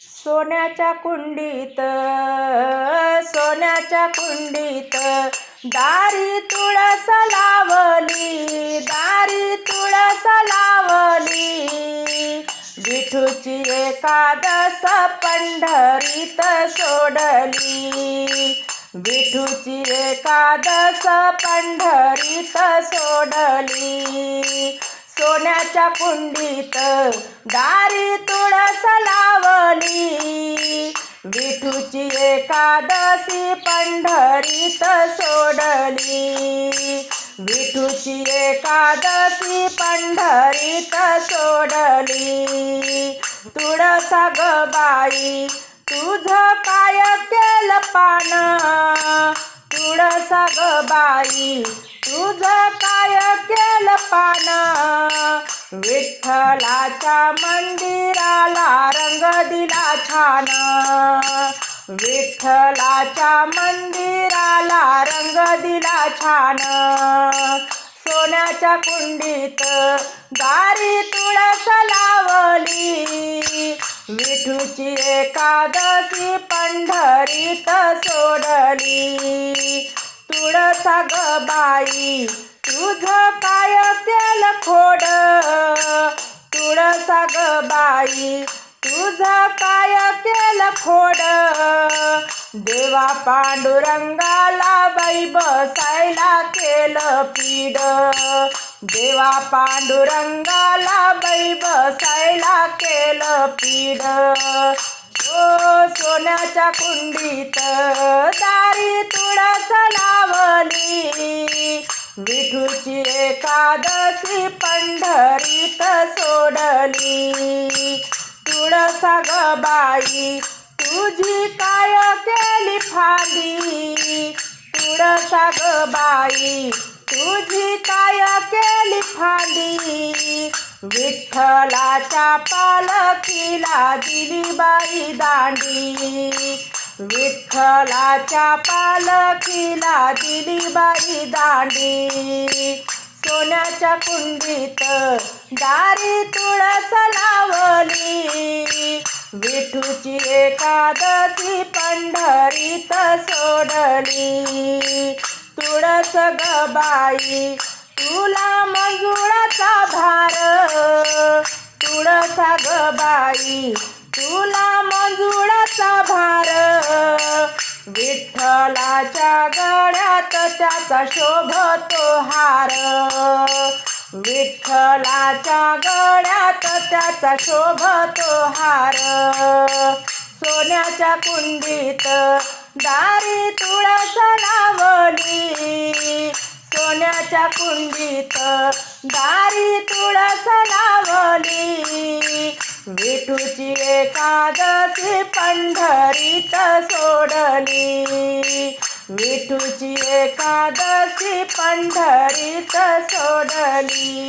सोन्याच्या कुंडीत सोन्याच्या कुंडीत दारी तुळस लावली दारी तुळस लावली. विठूची एकादस पंढरीत सोडली. विठूची एकादस पंढरीत सोडली. सोन्याच्या कुंडीत दारी तुळस लावली. विठूची एकादशी पंढरीत सोडली. विठूची एकादशी पंढरीत सोडली. तुळस बाई तुझं काय केलं पान? तुळस बाई पान. विठ्ठलाच्या मंदिराला रंग दिला छान. विठ्ठलाच्या मंदिराला रंग दिला छान. सोन्याच्या कुंडीत दारी तुळस लावली. विठूची एकादशी पंढरीत सोडली. तुळसा ग बाई तुझं काय केलं खोड. तुळसा ग बाई तुझं काय केलं खोड. देवा पांडुरंगाला बाई बसायला केलं पीड. देवा पांडुरंगाला बाई बसायला केलं पीड. ओ सोन्याच्या कुंडीत दारी तुळसला विठूची एकादशी पंढरीत सोडली. तुळसा ग बाई तुझी काय केली फांदी? तुळसा ग बाई तुझी काय केली फांदी? विठ्ठलाच्या पालखीला दिली बाई दांडी. विठ्ठलाच्या पालखीला दिली बाई दांडी. सोन्याच्या कुंडीत दारी तुळस लावली. विठूची एकादशी पंढरीत सोडली. तुळस ग बाई तुला मयुळाचा भार. तुळसा ग बाई तुला मंजुळाचा भार. विठ्ठलाच्या गळ्यात त्याचा शोभतो हार. विठ्ठलाच्या गळ्यात त्याचा शोभतो हार. सोन्याच्या कुंडीत दारी तुळस लावली सोन्याच्या कुंडीत दारी तुळस लावली विठूची एकादशी पंढरीत सोडली. विठूची एकादशी पंढरीत सोडली.